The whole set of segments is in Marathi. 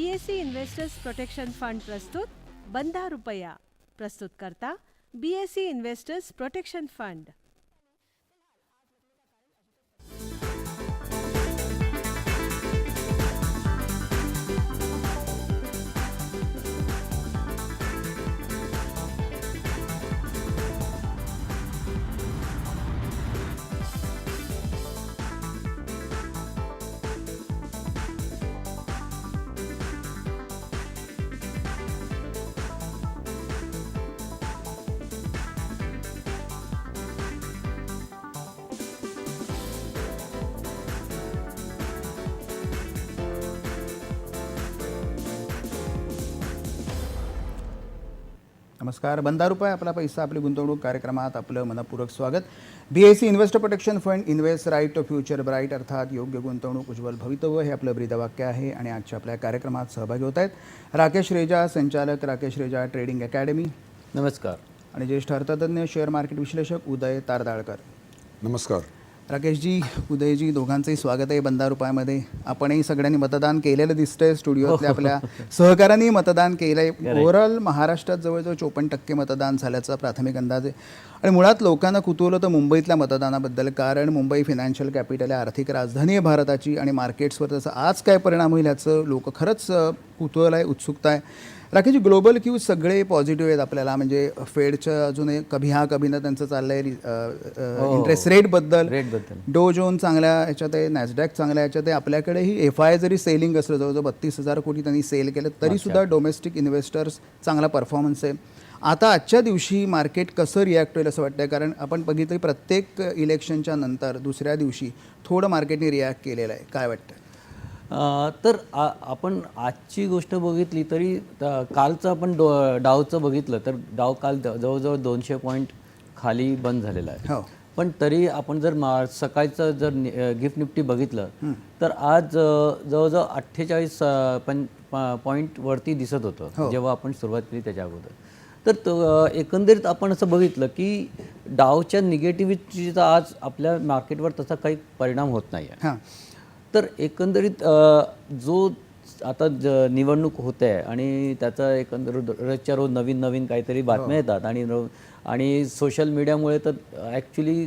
बीएससी इन्व्हेस्टर्स प्रोटेक्शन फंड प्रस्तुत बंधा रुपया. प्रस्तुत करता बीएससी इन्व्हेस्टर्स प्रोटेक्शन फंड. नमस्कार. बंदा रुपये आपला पैसा आपली गुंतवणूक कार्यक्रमात आपलं मनपूर्वक स्वागत. B S C investor protection fund invest right to future bright अर्थात योग्य गुंतवणूक उज्ज्वल भवितव्य हे आपलं ब्रीदवाक्य आहे आणि आजच्या आपल्या कार्यक्रमात सहभागी होत आहेत राकेश रेजा संचालक राकेश रेजा ट्रेडिंग अकॅडमी नमस्कार. आणि ज्येष्ठ अर्थतज्ञ शेअर मार्केट विश्लेषक उदय तारदाळकर. नमस्कार. राकेशजी उदयजी दोघांचंही स्वागत आहे बंदा रुपयामध्ये आपणही सगळ्यांनी मतदान केलेलं दिसतंय स्टुडिओतल्या आपल्या सहकाऱ्यांनी मतदान केलंय. ओव्हरऑल महाराष्ट्रात जवळजवळ चोपन्न टक्के मतदान झाल्याचा प्राथमिक अंदाज आहे. आणि मुळात लोकांना कुतूहल होतं मुंबईतल्या मतदानाबद्दल कारण मुंबई फिनान्शियल कॅपिटल आहे आर्थिक राजधानी आहे भारताची आणि मार्केट्सवर त्याचा आज काय परिणाम होईल याचं लोक खरंच कुतूहल आहे उत्सुकता आहे. राकेश ग्लोबल क्यूज सगळे पॉझिटिव्ह आहेत आपल्याला? म्हणजे फेडचं अजून एक कभी हा कभी ना त्यांचं चाललंय इंटरेस्ट रेटबद्दल रेटबद्दल डो जोन चांगल्या ह्याच्यात आहे नॅसडॅक चांगल्या ह्याच्यात आहे. आपल्याकडेही एफ आय जरी सेलिंग असलं जवळजवळ बत्तीस हजार कोटी त्यांनी सेल केलं तरी सुद्धा डोमेस्टिक इन्व्हेस्टर्स चांगला परफॉर्मन्स आहे. आता आजच्या दिवशी मार्केट कसं रिॲक्ट होईल असं वाटतंय? कारण आपण बघितलं प्रत्येक इलेक्शनच्या नंतर दुसऱ्या दिवशी थोडं मार्केटने रिॲक्ट केलेलं आहे. काय वाटतं तर आ- आपण आजची गोष्ट बघितली तरी कालचं आपण डो डावचं बघितलं तर डाव काल जवळजवळ दोनशे पॉईंट खाली बंद झालेला आहे. हो. पण तरी आपण जर मा सकाळचं जर गिफ्ट निफ्टी बघितलं तर आज जवळजवळ अठ्ठेचाळीस अं, पं पॉईंट वरती दिसत होतं जेव्हा आपण सुरुवात केली त्याच्या अगोदर. तर एकंदरीत आपण असं बघितलं की डावच्या निगेटिव्हिटीचा आज आपल्या मार्केटवर तसा काही परिणाम होत नाही आहे हां. तर एकंदरीत जो आता ज निवडणूक होते आहे आणि त्याचा एकंदर रोजच्या रोज नवीन नवीन काहीतरी बातम्या येतात आणि रो- आणि सोशल मीडियामुळे तर ॲक्च्युली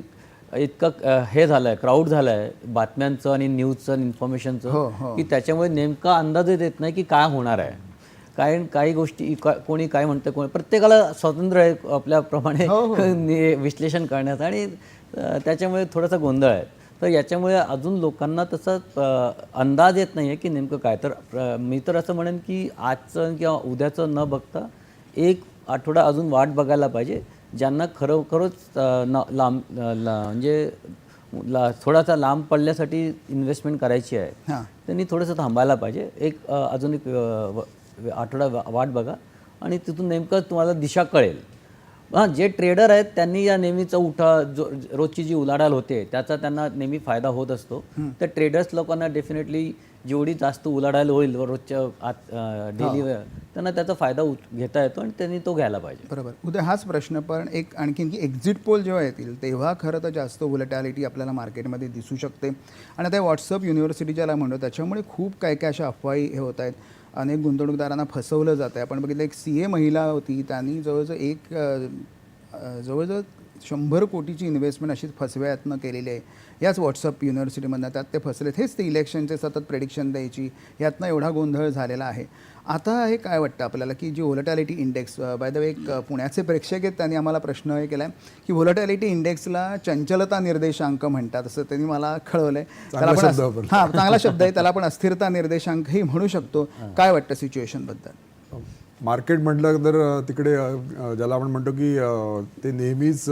इतकं हे झालं आहे क्राऊड झालं आहे बातम्यांचं आणि न्यूजचं आणि इन्फॉर्मेशनचं की त्याच्यामुळे नेमका अंदाजच येत नाही की काय होणार आहे. काय काही गोष्टी का- कोणी काय म्हणतं कोणी प्रत्येकाला स्वातंत्र्य आहे आपल्याप्रमाणे विश्लेषण करण्याचं आणि त्याच्यामुळे थोडासा गोंधळ आहे. तर याच्यामुळे अजून लोकांना तसा अंदाज येत नाही आहे की नेमकं काय. तर मी तर असं म्हणेन की आजचं किंवा उद्याचं न बघता एक आठवडा अजून वाट बघायला पाहिजे. ज्यांना खरोखरच न लांब म्हणजे ला थोडासा लांब पडल्यासाठी इन्व्हेस्टमेंट करायची आहे त्यांनी थोडंसं थांबायला पाहिजे. एक अजून एक आठवडा वाट बघा. आणि तिथून नेमकं तुम्हाला दिशा कळेल. हां जे ट्रेडर आहेत त्यांनी या नेहमीचा उठा जो रोजची जी उलाढाल होते त्याचा त्यांना नेहमी फायदा होत असतो. तर ट्रेडर्स लोकांना डेफिनेटली जेवढी जास्त उलाढाल होईल रोजच्या आत डेली त्यांना त्याचा फायदा घेता येतो आणि त्यांनी तो घ्यायला पाहिजे. बरोबर. उद्या हाच प्रश्न पण एक आणखीन की एक्झिट पोल जेव्हा येतील तेव्हा खरं तर जास्त व्होलेटॅलिटी आपल्याला मार्केटमध्ये दिसू शकते. आणि आता व्हॉट्सअप युनिव्हर्सिटी ज्याला म्हणतो त्याच्यामुळे खूप काय काय अशा अफवाही हे होत आहेत. अनेक गुंतवणूकदारांना फसवलं जातं आहे आपण बघितलं एक सी ए महिला होती. त्यांनी जवळजवळ एक जवळजवळ शंभर कोटीची इन्व्हेस्टमेंट अशीच फसव्यातनं केलेली आहे. याच व्हॉट्सअप युनिव्हर्सिटीमधनं त्यात ते फसलेत हेच ते इलेक्शनचे सतत प्रेडिक्शन द्यायची. यातनं एवढा गोंधळ झालेला आहे. आता हे काय वाटतं आपल्याला की जी volatility index by the way एक पुण्याचे प्रेक्षक आहेत त्यांनी आम्हाला प्रश्न हे केला आहे की व्होलटॅलिटी इंडेक्सला चंचलता निर्देशांक म्हणतात असं त्यांनी मला कळवलं आहे त्याला. हां चांगला शब्द आहे. त्याला आपण अस्थिरता निर्देशांकही म्हणू शकतो. काय वाटतं सिच्युएशनबद्दल मार्केट म्हटलं तर तिकडे ज्याला आपण म्हणतो की ते नेहमीच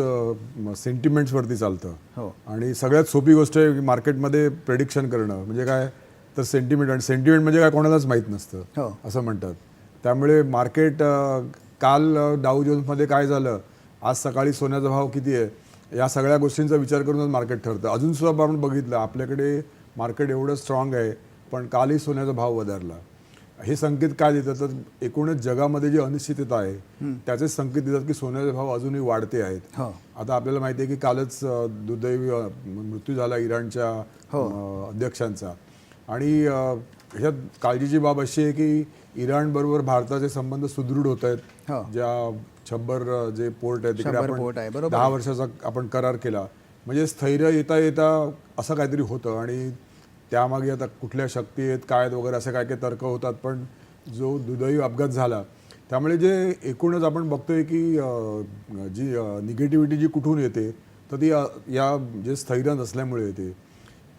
सेंटिमेंट्सवरती चालतं. हो. आणि सगळ्यात सोपी गोष्ट आहे की मार्केटमध्ये प्रेडिक्शन करणं. म्हणजे काय? तर सेंटिमेंट आणि सेंटिमेंट म्हणजे काय कोणालाच माहीत नसतं हो. असं म्हणतात. त्यामुळे मार्केट काल डाऊ जोन्समध्ये काय झालं? आज सकाळी सोन्याचा भाव किती आहे? या सगळ्या गोष्टींचा विचार करूनच मार्केट ठरतं. अजून सुद्धा आपण बघितलं आपल्याकडे मार्केट एवढं स्ट्रॉंग आहे पण कालही सोन्याचा भाव वधारला. हे संकेत काय देतात? तर एकूणच जगामध्ये जी अनिश्चितता आहे त्याचे संकेत देतात की सोन्याचे भाव अजूनही वाढते आहेत. हो. आता आपल्याला माहिती आहे की कालच दुर्दैवी मृत्यू झाला इराणच्या अ, अध्यक्षांचा. आणि ह्यात काळजीची बाब अशी आहे की इराणबरोबर भारताचे संबंध सुदृढ होत हो. आहेत ज्या छब्बर जे पोर्ट आहे तिकडे आपण बरोबर. दहा वर्षाचा आपण करार केला. म्हणजे स्थैर्य येता येता असं काहीतरी होतं आणि त्यामागे आता कुठल्या शक्ती आहेत काय आहेत वगैरे असे काय काय तर्क होतात पण जो दुर्दैवी अपघात झाला त्यामुळे जे एकूणच आपण बघतोय की जी निगेटिव्हिटी जी कुठून येते तर ती या जे स्थैर्य नसल्यामुळे येते.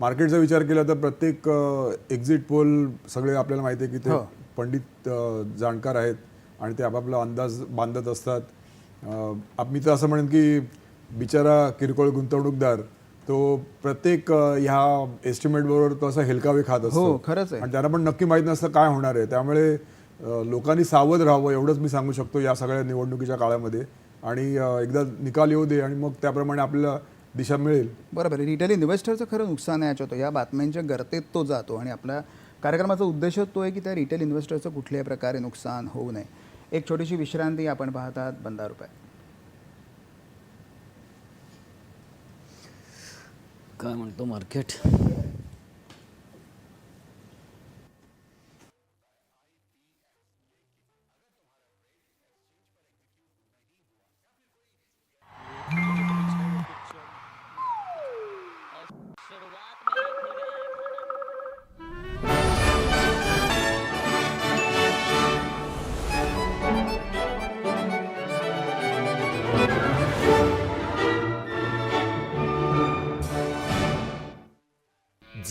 मार्केटचा विचार केला तर प्रत्येक एक्झिट पोल सगळे आपल्याला माहिती आहे की ते पंडित अ, जाणकार आहेत आणि ते आपापला अंदाज बांधत असतात. मी तर असं म्हणेन की बिचारा किरकोळ गुंतवणूकदार तो प्रत्येक ह्या एस्टिमेट बरोबर तो असा हेलकावे खात असतो. हो, खरंच आहे. आणि त्यांना पण नक्की माहीत नसतं काय होणार आहे. त्यामुळे लोकांनी सावध राहावं एवढंच मी सांगू शकतो या सगळ्या निवडणुकीच्या काळामध्ये. आणि एकदा निकाल येऊ दे आणि मग त्याप्रमाणे आपल्याला दिशा मिळेल. बरोबर आहे. रिटेल इन्व्हेस्टरचं खरं नुकसान आहे याच्यात होतं या बातम्यांच्या गर्तेत तो जातो आणि आपल्या कार्यक्रमाचा उद्देश तो आहे की त्या रिटेल इन्व्हेस्टरचं कुठल्याही प्रकारे नुकसान होऊ नये. एक छोटीशी विश्रांती आपण पाहतात. बंदा रुपये काय म्हणतो मार्केट?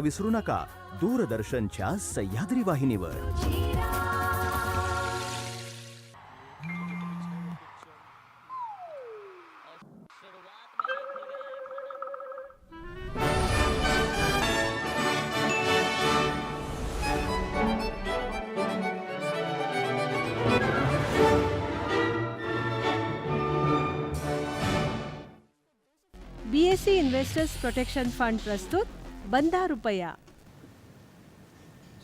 पाहायला विसरू नका. दूरदर्शनच्या सह्याद्री वाहिनीवर. बीएससी इन्व्हेस्टर्स प्रोटेक्शन फंड प्रस्तुत. बंधा रुपया.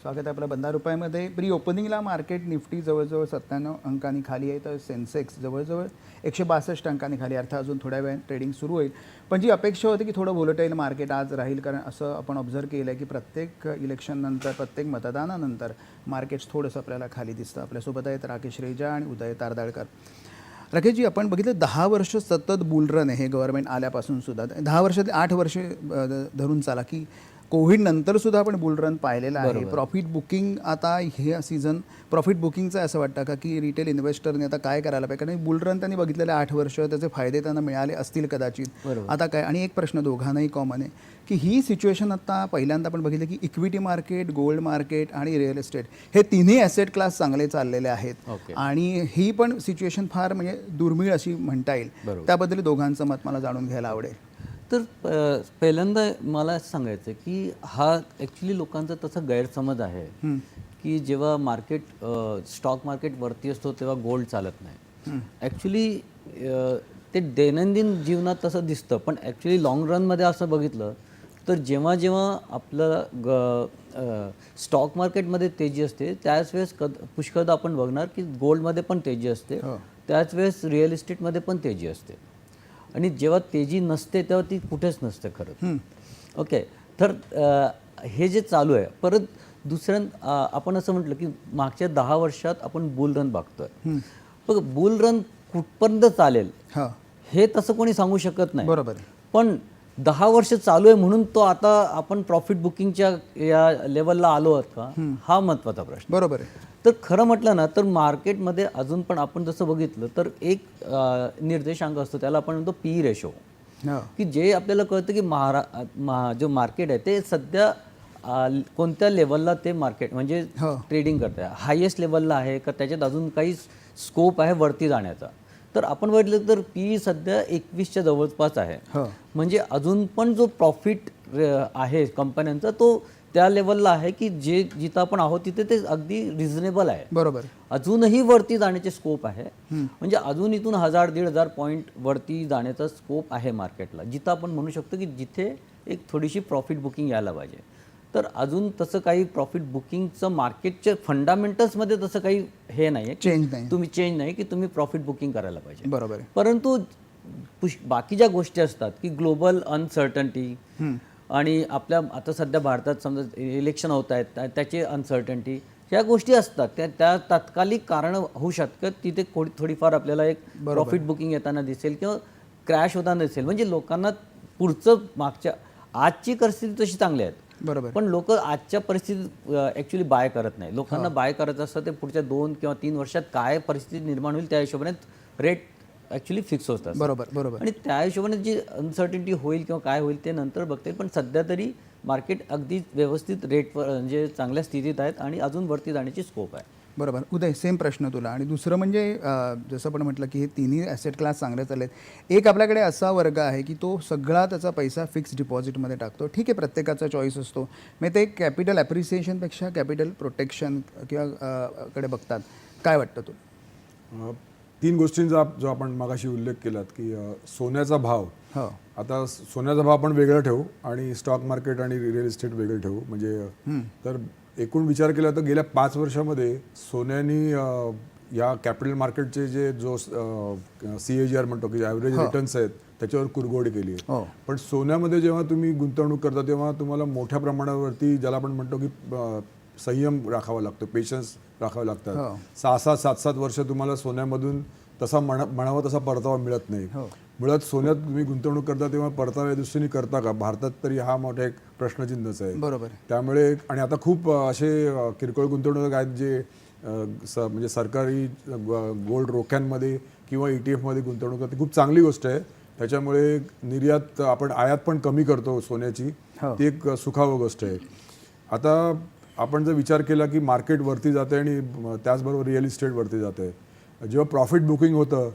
स्वागत आहे आपलं बंदा रुपयामध्ये. प्री ओपनिंगला मार्केट निफ्टी जवळजवळ सत्त्याण्णव अंकांनी खाली आहे तर सेन्सेक्स जवळजवळ एकशे बासष्ट अंकांनी खाली आहे. अर्थात अजून थोड्या वेळ ट्रेडिंग सुरू होईल. पण जी अपेक्षा होती की थोडं व्होलटाईल मार्केट आज राहील कारण असं आपण ऑब्झर्व केलं आहे की प्रत्येक इलेक्शननंतर प्रत्येक मतदानानंतर मार्केट्स थोडंसं आपल्याला खाली दिसतं. आपल्यासोबत आहेत राकेश रेजा आणि उदय तारदाळकर. राकेशजी आपण बघितलं दहा वर्ष सतत बुलरन आहे हे गव्हर्नमेंट आल्यापासून सुद्धा. दहा वर्षात आठ वर्षे धरून चाला की कोविड नंतर सुद्धा आपण बुल रन पाहिलेला आहे. प्रॉफिट बुकिंग आता हे सीझन प्रॉफिट बुकिंगचं असं वाटतं का की रिटेल इन्व्हेस्टरने आता काय करायला पाहिजे? कारण बुल रन त्यांनी बघितलेले आठ वर्ष त्याचे फायदे त्यांना मिळाले असतील कदाचित. आता काय? आणि एक प्रश्न दोघांनाही कॉमन आहे की ही सिच्युएशन आता पहिल्यांदा आपण बघितलं की इक्विटी मार्केट गोल्ड मार्केट आणि रिअल एस्टेट हे तिन्ही ॲसेट क्लास चांगले चाललेले आहेत. आणि ही पण सिच्युएशन फार म्हणजे दुर्मिळ अशी म्हणता येईल. त्याबद्दल दोघांचं मत मला जाणून घ्यायला आवडेल. तर पहिल्यांदा मला असं सांगायचं की हा ॲक्च्युली लोकांचा तसा गैरसमज आहे की जेव्हा मार्केट स्टॉक मार्केट वरती असतो तेव्हा गोल्ड चालत नाही. ॲक्च्युली ते दैनंदिन जीवनात तसं दिसतं पण ॲक्च्युली लाँग रनमध्ये असं बघितलं तर जेव्हा जेव्हा आपलं ग स्टॉक मार्केटमध्ये तेजी असते त्याच वेळेस कद पुष्कळदा आपण बघणार की गोल्डमध्ये पण तेजी असते त्याच वेळेस रिअल इस्टेटमध्ये पण तेजी असते. आणि जेव्हा तेजी नसते तेव्हा ती कुठेच नसते खरं. ओके तर हे जे चालू आहे परत दुसऱ्या आपण असं म्हटलं की मागच्या दहा वर्षात आपण बुल रन बघतोय. बघ बुल रन कुठपर्यंत चालेल? हां. तसं कोणी सांगू शकत नाही. बरोबर. पण दहा वर्ष चालू आहे म्हणून तो आता आपण प्रॉफिट बुकिंगच्या या लेवलला आलो आहोत का? हा महत्त्वाचा प्रश्न. बरोबर आहे. तर खरं म्हटलं ना तर मार्केटमध्ये अजून पण आपण जसं बघितलं तर एक निर्देशांक असतो त्याला आपण म्हणतो पी रेशो. की जे आपल्याला कळतं की महारा जो मार्केट आहे ते सध्या कोणत्या लेवलला ते मार्केट म्हणजे हो. ट्रेडिंग करत आहे. हायेस्ट लेवलला आहे का त्याच्यात अजून काही स्कोप आहे वरती जाण्याचा. तर आपण बघितलं तर पी सध्या एकवीसच्या जवळपास आहे. हो. म्हणजे अजून पण जो प्रॉफिट आहे कंपन्यांचा तो त्या लेवलला आहे की जे जिथं आपण आहोत तिथे ते अगदी रिझनेबल आहे. बरोबर. अजूनही वरती जाण्याचे स्कोप आहे. म्हणजे अजून इथून हजार दीड हजार पॉईंट वरती जाण्याचा स्कोप आहे मार्केटला जिथं आपण म्हणू शकतो की जिथे एक थोडीशी प्रॉफिट बुकिंग यायला पाहिजे. तर अजून तसं काही प्रॉफिट बुकिंगचं मार्केटच्या फंडामेंटल्समध्ये तसं काही हे नाही आहे चेंज नाही. तुम्ही चेंज नाही की तुम्ही प्रॉफिट बुकिंग करायला पाहिजे. बरोबर परंतु बाकी ज्या गोष्टी असतात की ग्लोबल अनसर्टन्टी आणि आपल्या आता सध्या भारतात समजा इलेक्शन होत आहेत त्या- त्याची अनसर्टन्टी ह्या गोष्टी असतात. त्या त्या तात्कालिक कारणं होऊ शकतात. तिथे थोडी थोडीफार आपल्याला एक प्रॉफिट बुकिंग येताना दिसेल किंवा क्रॅश होताना दिसेल. म्हणजे लोकांना पुढचं मागच्या आजची परिस्थिती तशी चांगली आहेत बरोबर. पण लोक आजच्या परिस्थितीत ॲक्च्युली बाय करत नाही लोकांना बाय करायचं असतं ते पुढच्या दोन किंवा तीन वर्षात काय परिस्थिती निर्माण होईल त्या हिशोबाने रेट ॲक्च्युली फिक्स होतात. बरोबर बरोबर. आणि त्या हिशोबाने जी अनसर्टिनिटी होईल किंवा काय होईल ते नंतर बघतील पण सध्या तरी मार्केट अगदी व्यवस्थित रेटवर म्हणजे चांगल्या स्थितीत आहेत आणि अजून वरती जाण्याची स्कोप आहे. बरोबर. उदय सेम प्रश्न तुला. आणि दुसरं म्हणजे जसं पण म्हटलं की हे तिन्ही ॲसेट क्लास चांगले चाललेत. एक आपल्याकडे असा वर्ग आहे की तो सगळा त्याचा पैसा फिक्स डिपॉझिटमध्ये टाकतो. ठीक आहे प्रत्येकाचा चॉईस असतो. मग ते कॅपिटल ॲप्रिसिएशनपेक्षा कॅपिटल प्रोटेक्शन किंवा कडे बघतात. काय वाटतं तुला? अ, तीन गोष्टींचा जो आपण मागाशी उल्लेख केलात की सोन्याचा भाव. हो. आता सोन्याचा भाव आपण वेगळा ठेवू आणि स्टॉक मार्केट आणि रिअल इस्टेट वेगळं ठेवू. म्हणजे तर एकूण विचार केला तर गेल्या पाच वर्षामध्ये सोन्यानी या कॅपिटल मार्केटचे जे जो सी ए जी आर म्हणतो की ॲव्हरेज रिटर्न्स आहेत त्याच्यावर कुरघोडी केली आहे. हो. पण सोन्यामध्ये जेव्हा तुम्ही गुंतवणूक करता तेव्हा तुम्हाला मोठ्या प्रमाणावरती ज्याला आपण म्हणतो की संयम राखावा लागतो पेशन्स राखावे हो. लागतात सहा सहा सात सात वर्ष तुम्हाला सोन्यामधून तसा म्हणा म्हणावा तसा परतावा मिळत नाही हो. मुळात सोन्यात तुम्ही गुंतवणूक करता तेव्हा परताव्या दृष्टीने करता का भारतात तरी हा मोठा एक प्रश्नचिन्हच आहे बरोबर. त्यामुळे आणि आता खूप असे किरकोळ गुंतवणूक आहेत जे म्हणजे सरकारी गोल्ड रोख्यांमध्ये किंवा ई टी एफमध्ये गुंतवणूक करते खूप चांगली गोष्ट आहे त्याच्यामुळे निर्यात आपण आयात पण कमी करतो सोन्याची हो. ती एक सुखावं गोष्ट आहे आता आपण जर विचार केला की मार्केट वरती जाते आणि त्याचबरोबर रिअल इस्टेट वरती जाते. जेव्हा प्रॉफिट बुकिंग होतं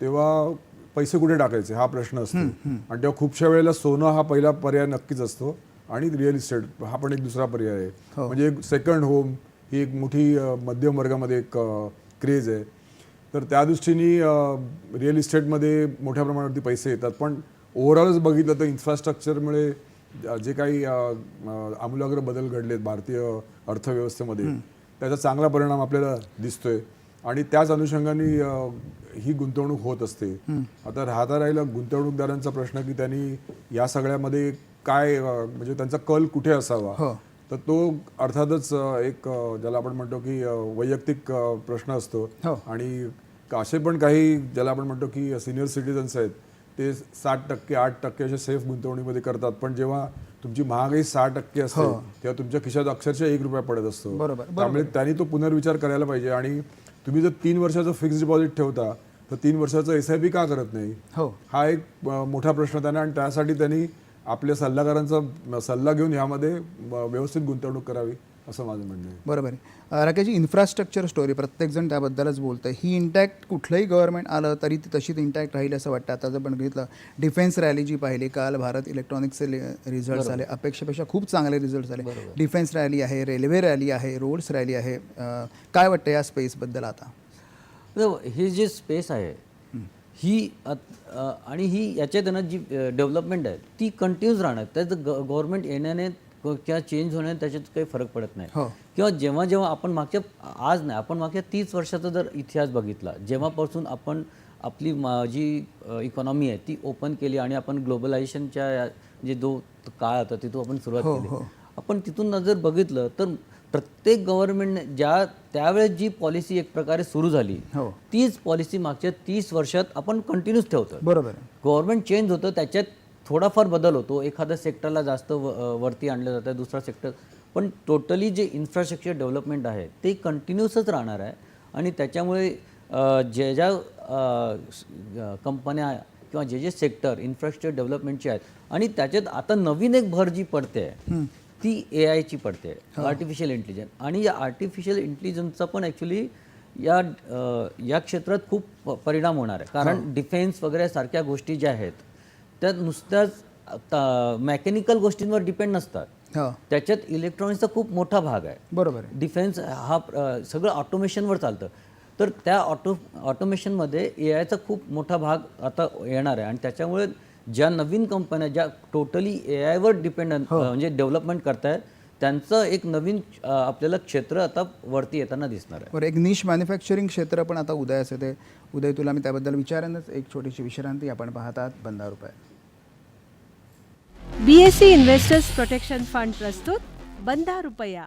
तेव्हा पैसे कुठे टाकायचे? हा प्रश्न असतो. आणि तेव्हा खूपशा वेळेला सोनं हा पहिला पर्याय नक्कीच असतो आणि रिअल इस्टेट हा पण एक दुसरा पर्याय आहे. म्हणजे एक सेकंड होम ही एक मोठी मध्यम वर्गामध्ये एक क्रेज आहे. तर त्या दृष्टीने रिअल इस्टेटमध्ये मोठ्या प्रमाणावरती पैसे येतात. पण ओव्हरऑलच बघितलं तर इन्फ्रास्ट्रक्चरमुळे ज- काही आमूलाग्र बदल घडलेत भारतीय अर्थव्यवस्थेमध्ये त्याचा चांगला परिणाम आपल्याला दिसतोय आणि त्याच अनुषंगाने ही गुंतवणूक होत असते आता राहता राहिला गुंतवणूकदारांचा प्रश्न की त्यांनी या सगळ्यामध्ये काय म्हणजे त्यांचा कल कुठे असावा हो. तर तो अर्थातच एक ज्याला आपण म्हणतो की वैयक्तिक प्रश्न असतो हो. आणि असे पण काही ज्याला आपण म्हणतो की सिनियर सिटीजन्स आहेत ते साठ टक्के आठ टक्के असे सेफ गुंतवणुकीमध्ये करतात. पण जेव्हा तुमची महागाई सहा टक्के असते तेव्हा तुमच्या खिशात अक्षरशः एक रुपया पडत असतो. बरोबर, त्यामुळे त्यांनी तो पुनर्विचार करायला पाहिजे. आणि तुम्ही जर तीन वर्षाचं फिक्स डिपॉझिट ठेवता तर तीन वर्षाचं एस आय पी का करत नाही? हो. हा एक मोठा प्रश्न त्यांना आणि त्यासाठी त्यांनी आपल्या सल्लागारांचा सल्ला घेऊन ह्यामध्ये म, व्यवस्थित गुंतवणूक करावी. असं माझं म्हणणं आहे. बरोबर आहे. अं, राकेशजी इन्फ्रास्ट्रक्चर स्टोरी प्रत्येकजण त्याबद्दलच बोलतं ही इंटॅक्ट कुठलंही गव्हर्नमेंट आलं तरी ती तशीच इंटॅक्ट राहील असं वाटतं. आता जर पण बघितलं डिफेन्स रॅली जी पाहिली काल भारत इलेक्ट्रॉनिक्सचे रिझल्ट आले. अपेक्षेपेक्षा खूप चांगले रिझल्ट झाले डिफेन्स रॅली आहे रेल्वे रॅली आहे रोड्स रॅली आहे. काय वाटतं या स्पेसबद्दल आता? हे जे स्पेस आहे ही आणि ही याच्यात ना जी डेव्हलपमेंट आहे ती कंटिन्यूज राहणार. त्याचं गव्हर्नमेंट येण्याने क- किंवा चेंज होण्याने त्याच्यात काही फरक पडत नाही हो. किंवा जेव्हा जेव्हा आपण मागच्या आज नाही आपण मागच्या तीस वर्षाचा जर इतिहास बघितला जेव्हापासून आपण आपली जी इकॉनॉमी आहे ती ओपन केली आणि आपण ग्लोबलायझेशनच्या जे जो काळ होता तिथून आपण सुरुवात हो, केली हो. आपण तिथून जर बघितलं तर प्रत्येक गव्हर्नमेंटने ज्या त्यावेळेस जी पॉलिसी एक प्रकारे सुरू झाली हो. तीच पॉलिसी मागच्या तीस वर्षात आपण कंटिन्यूच ठेवतो बरोबर आहे गव्हर्नमेंट चेंज होतं त्याच्यात थोडाफार बदल होतो. एखाद्या सेक्टरला जास्त व वरती आणलं जातं दुसरा सेक्टर पण टोटली जे इन्फ्रास्ट्रक्चर डेव्हलपमेंट आहे ते कंटिन्युअसच राहणार आहे. आणि त्याच्यामुळे ज्या अ, कंपन्या किंवा जे जे सेक्टर इन्फ्रास्ट्रक्चर डेव्हलपमेंटचे आहेत आणि त्याच्यात आता नवीन एक भर जी पडते आहे ती ए आयची पडते आर्टिफिशियल इंटेलिजन्स आणि या आर्टिफिशियल इंटेलिजन्सचा पण ॲक्च्युली या या क्षेत्रात खूप परिणाम होणार आहे. कारण डिफेन्स वगैरे सारख्या गोष्टी ज्या आहेत त्या नुसत्याच मेकॅनिकल गोष्टींवर डिपेंड नसतात. हो. त्याच्यात इलेक्ट्रॉनिक्सचा खूप मोठा भाग आहे. बरोबर आहे. डिफेन्स हा सगळं ऑटोमेशनवर चालतं. तर त्या ऑटो ऑटोमेशनमध्ये ए आयचा खूप मोठा भाग आता येणार आहे. आणि त्याच्यामुळे ज्या नवीन कंपन्या ज्या टोटली ए आयवर डिपेंड म्हणजे डेव्हलपमेंट करतायत त्यांचं एक नवीन आपल्याला क्षेत्र आता वरती येताना दिसणार आहे. बरं एक निश मॅन्युफॅक्चरिंग क्षेत्र पण आता उदयास येते. उदय तुला मी त्याबद्दल विचारेनच. एक छोटीशी विश्रांती आपण पाहतात. बंदा रुपये बीएससी इन्व्हेस्टर्स प्रोटेक्शन फंड प्रस्तुत बंधा रुपया.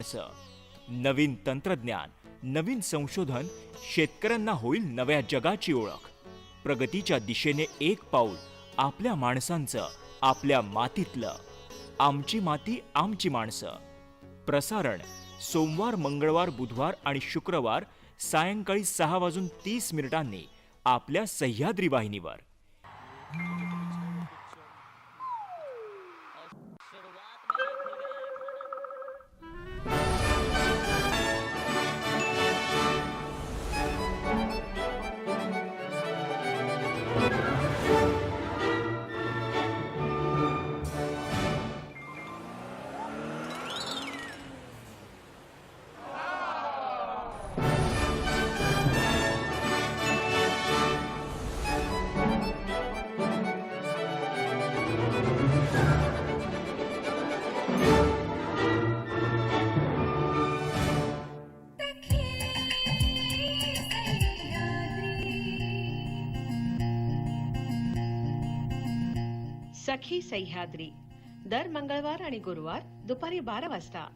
असं नवीन तंत्रज्ञान नवीन संशोधन शेतकऱ्यांना होईल नव्या जगाची ओळख. प्रगतीच्या दिशेने एक पाऊल आपल्या माणसांचं आपल्या मातीतलं. आमची माती आमची माणसं. प्रसारण सोमवार मंगळवार बुधवार आणि शुक्रवार सायंकाळी सहा वाजून तीस मिनिटांनी आपल्या सह्याद्री वाहिनीवर. सखी सह्याद्री. दर मंगळवार आणि गुरुवार दुपारी बारा वाजता.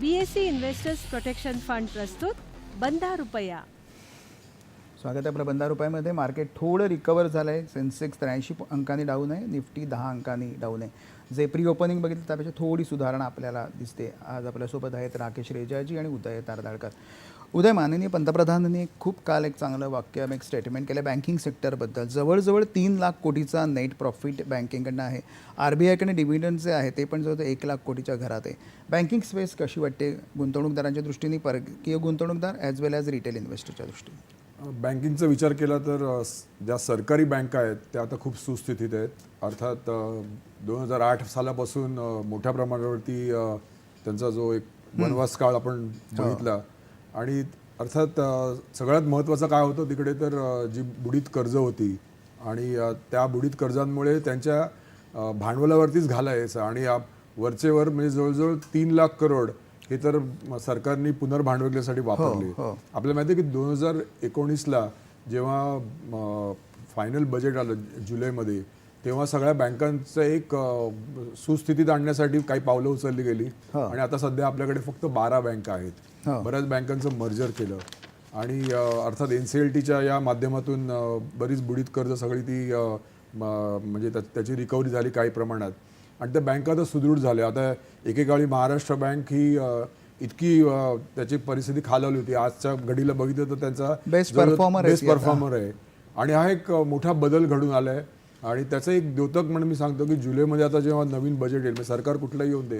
बीएससी इन्व्हेस्टर्स प्रोटेक्शन फंड प्रस्तुत बंधा रुपया. स्वागत आहे प्रबंधा रुपयामध्ये. मार्केट थोडं रिकवर झालं आहे सेन्सेक्स त्र्याऐंशी अंकांनी डाऊन आहे. निफ्टी दहा अंकांनी डाऊन आहे. जे प्री ओपनिंग बघितलं त्यापेक्षा थोडी सुधारणा आपल्याला दिसते. आज आपल्यासोबत आहेत राकेश रेजाजी आणि उदय तारदाळकर. उदय माननीय पंतप्रधानांनी खूप काल एक चांगलं वाक्य एक स्टेटमेंट केलं बँकिंग सेक्टरबद्दल जवळजवळ तीन लाख कोटीचा नेट प्रॉफिट बँकिंगकडनं आहे. आर बी आयकडे डिव्हिडंड जे आहे ते पण जवळ एक लाख कोटीच्या घरात आहे. बँकिंग स्पेस कशी वाटते? गुंतवणूकदारांच्या दृष्टीने परकीय गुंतवणूकदार ॲज वेल ॲज रिटेल इन्व्हेस्टरच्या दृष्टीने. बँकिंगचा विचार केला तर ज्या सरकारी बँका आहेत त्या आता खूप सुस्थितीत आहेत. अर्थात दोन हजार आठ सालापासून मोठ्या प्रमाणावरती त्यांचा जो एक वनवास काळ आपण बघितला. आणि अर्थात सगळ्यात महत्त्वाचं काय होतं तिकडे तर जी बुडीत कर्ज होती आणि त्या बुडीत कर्जांमुळे त्यांच्या भांडवलावरतीच घालायचं आणि आ- वरचे वर म्हणजे जवळजवळ तीन लाख करोड हे तर सरकारने पुनर्भांडवलीसाठी वापरले हो. आपल्याला माहिती आहे की दोन हजार एकोणीसला जेव्हा फायनल बजेट आलं जुलैमध्ये तेव्हा सगळ्या बँकांचं एक सुस्थितीत आणण्यासाठी काही पावलं उचलली गेली हो. आणि आता सध्या आपल्याकडे फक्त बारा बँका आहेत हो. बऱ्याच बँकांचं मर्जर केलं आणि अर्थात एन सी एल टीच्या या माध्यमातून बरीच बुडीत कर्ज सगळी ती म्हणजे त्या- त्याची रिकव्हरी झाली काही प्रमाणात आणि त्या बँका आता सुदृढ झाल्या. आता एकेकाळी महाराष्ट्र बँक ही इतकी त्याची परिस्थिती खालावली होती. आजच्या घडीला बघितलं तर त्यांचा बेस्ट. परफॉर्मर आहे आणि हा एक मोठा बदल घडून आला आहे आणि त्याचं एक द्योतक म्हणून मी सांगतो की जुलैमध्ये आता जेव्हा नवीन बजेट येईल म्हणजे सरकार कुठलंही येऊन दे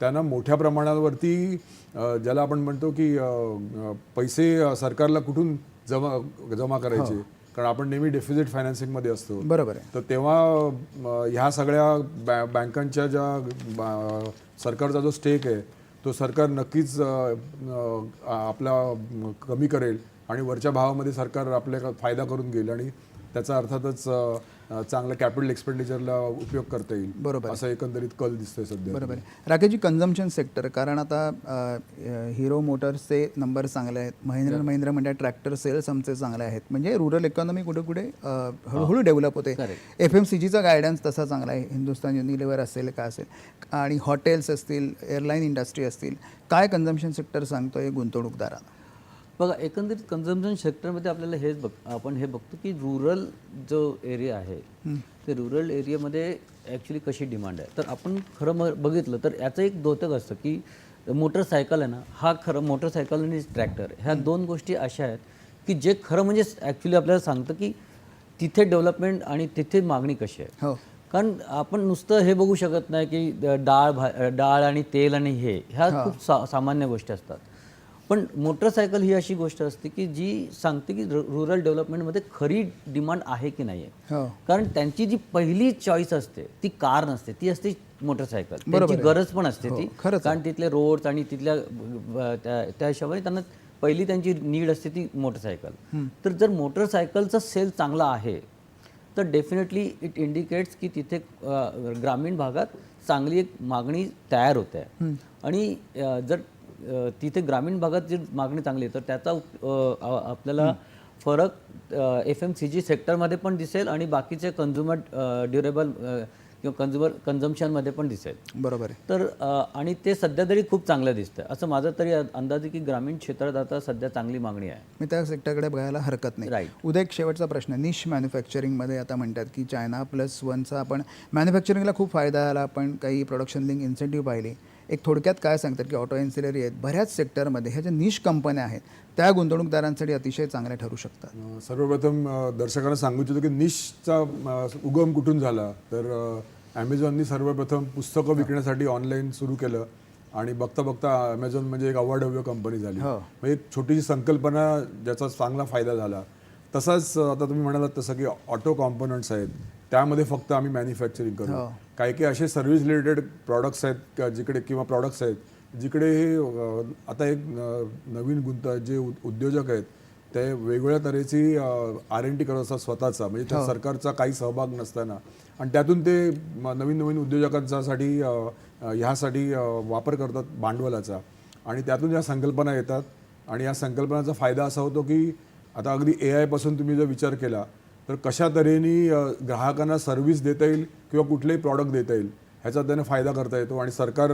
त्यांना मोठ्या प्रमाणावरती ज्याला आपण म्हणतो की पैसे सरकारला कुठून जमा जमा करायचे? कारण आपण नेहमी डेफिजिट फायनान्सिंगमध्ये असतो. बरोबर आहे. तर तेव्हा ह्या सगळ्या बॅ बँकांच्या ज्या सरकारचा जो स्टेक आहे तो सरकार नक्कीच आपला कमी करेल आणि वरच्या भावामध्ये सरकार आपल्या फायदा करून घेईल आणि त्याचा अर्थातच चांगला कॅपिटल एक्सपेंडिचरला उपयोग करता येईल. बरोबर. असं एकंदरीत कल दिसतोय सध्या. बरोबर. राकेशजी कन्झम्पशन सेक्टर कारण आता हिरो मोटर्सचे नंबर चांगले आहेत. महिंद्रा महिंद्रा म्हणजे ट्रॅक्टर सेल्स आमचे चांगले आहेत. म्हणजे रुरल इकॉनॉमी कुठे कुठे हळूहळू डेव्हलप होते. एफ एम सी जीचा गायडन्स तसा चांगला आहे. हिंदुस्तान युनिलिव्हर असेल का असेल. आणि हॉटेल्स असतील एअरलाईन इंडस्ट्री असतील. काय कन्झम्पशन सेक्टर सांगतोय गुंतवणूकदारांना? बघा एकंदरीत कन्झम्पन सेक्टरमध्ये आपल्याला हेच बघ आपण हे बघतो की रुरल जो एरिया आहे ते रुरल एरियामध्ये ॲक्च्युली कशी डिमांड आहे? तर आपण खरं मग बघितलं तर याचं एक द्योतक असतं की मोटरसायकल आहे ना हा खरं मोटरसायकल आणि ट्रॅक्टर ह्या दोन गोष्टी अशा आहेत की जे खरं म्हणजे ॲक्च्युली आपल्याला सांगतं की तिथे डेव्हलपमेंट आणि तिथे मागणी कशी आहे. हो. कारण आपण नुसतं हे बघू शकत नाही की डाळ भा डाळ आणि तेल आणि हे ह्या खूप सा सामान्य गोष्टी असतात. पण मोटरसायकल ही अशी गोष्ट असते की जी सांगते की रुरल डेव्हलपमेंटमध्ये खरी डिमांड आहे की नाही आहे हो. कारण त्यांची जी पहिली चॉईस असते ती कार नसते ती असते मोटरसायकल. त्यांची. गरज पण असते हो, ती. कारण तिथले रोड्स आणि तिथल्या त्या हिशोबाने त्यांना पहिली त्यांची नीड असते ती मोटरसायकल. तर जर मोटरसायकलचा सेल चांगला आहे तर डेफिनेटली इट इंडिकेट्स की तिथे ग्रामीण भागात चांगली एक मागणी तयार होते. आणि जर तिथे ग्रामीण भागात जी मागणी चांगली आहे तर त्याचा आपल्याला फरक एफ एम सी जी सेक्टरमध्ये पण दिसेल आणि बाकीचे कन्झ्युमर ड्युरेबल किंवा कन्झ्युमर कन्झम्पशनमध्ये पण दिसेल. बरोबर आहे. तर आणि ते सध्या तरी खूप चांगलं दिसतंय. असं माझं तरी अंदाज आहे की ग्रामीण क्षेत्रात आता सध्या चांगली मागणी आहे. मी त्या सेक्टरकडे बघायला हरकत नाही. Right. उद्या एक शेवटचा प्रश्न निश मॅन्युफॅक्चरिंगमध्ये आता म्हणतात की चायना प्लस वनचा आपण मॅन्युफॅक्चरिंगला खूप फायदा झाला आपण काही प्रोडक्शन लिंक इन्सेंटिव्ह पाहिली. एक थोडक्यात काय सांगतात की ऑटो एन्सिलरी आहेत बऱ्याच सेक्टरमध्ये ह्या ज्या निश कंपन्या आहेत त्या गुंतवणूकदारांसाठी अतिशय चांगल्या ठरू शकतात. सर्वप्रथम दर्शकांना सांगू इच्छितो की निशचा उगम कुठून झाला? तर ॲमेझॉननी सर्वप्रथम पुस्तकं विकण्यासाठी ऑनलाईन सुरू केलं आणि बघता बघता ॲमेझॉन म्हणजे एक अवाढव्य कंपनी झाली. हो. म्हणजे एक छोटीशी संकल्पना ज्याचा चांगला फायदा झाला. तसाच आता तुम्ही म्हणालात तसं की ऑटो कॉम्पोनंट्स आहेत त्यामध्ये फक्त आम्ही मॅन्युफॅक्चरिंग करू. हो. काही काही असे सर्व्हिस रिलेटेड प्रॉडक्ट्स आहेत का जिकडे किंवा प्रॉडक्ट्स आहेत जिकडे हे आता एक नवीन गुंत जे उद- उद्योजक आहेत ते वेगवेगळ्या तऱ्हेची आर एन टी करत असतात स्वतःचा. म्हणजे त्या सरकारचा काही सहभाग नसताना. आणि त्यातून ते नवीन नवीन उद्योजकांच्यासाठी ह्यासाठी वापर करतात भांडवलाचा. आणि त्यातून या संकल्पना येतात. आणि या संकल्पनाचा फायदा असा होतो की आता अगदी ए आयपासून तुम्ही जर विचार केला तर कशा तऱ्हेने ग्राहकांना सर्व्हिस देता येईल किंवा कुठलेही प्रॉडक्ट देता येईल ह्याचा त्यांना फायदा करता येतो. आणि सरकार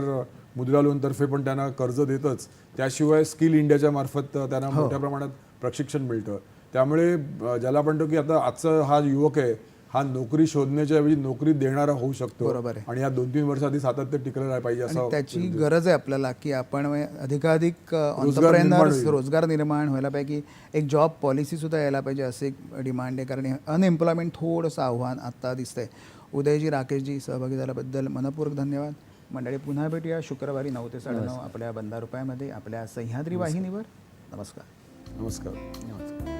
मुद्रा लोनतर्फे पण त्यांना कर्ज देतच. त्याशिवाय स्किल इंडियाच्या मार्फत त्यांना मोठ्या प्रमाणात प्रशिक्षण मिळतं. त्यामुळे ज्याला म्हणतो की आता आजचा हा युवक आहे हा नोकरी शोधण्याच्या ऐवजी नोकरी देणारा होऊ शकतो. बरोबर आहे. आणि या दोन तीन वर्षाआधी सातत्य टिकलं पाहिजे आणि असं त्याची गरज आहे आपल्याला की आपण अधिकाधिक ऑन्टरप्रेनर्स. रोजगार निर्माण व्हायला पाहिजे की एक जॉब पॉलिसीसुद्धा यायला पाहिजे असे एक डिमांड आहे. कारण अनएम्प्लॉयमेंट थोडंसं आव्हान आत्ता दिसतंय. उदयजी राकेशजी सहभागी झाल्याबद्दल मनपूर्वक धन्यवाद. मंडळी पुन्हा भेटूया शुक्रवारी नऊ ते साडेनऊ आपल्या बंदा रुपयामध्ये आपल्या सह्याद्री वाहिनीवर. नमस्कार. नमस्कार. नमस्कार.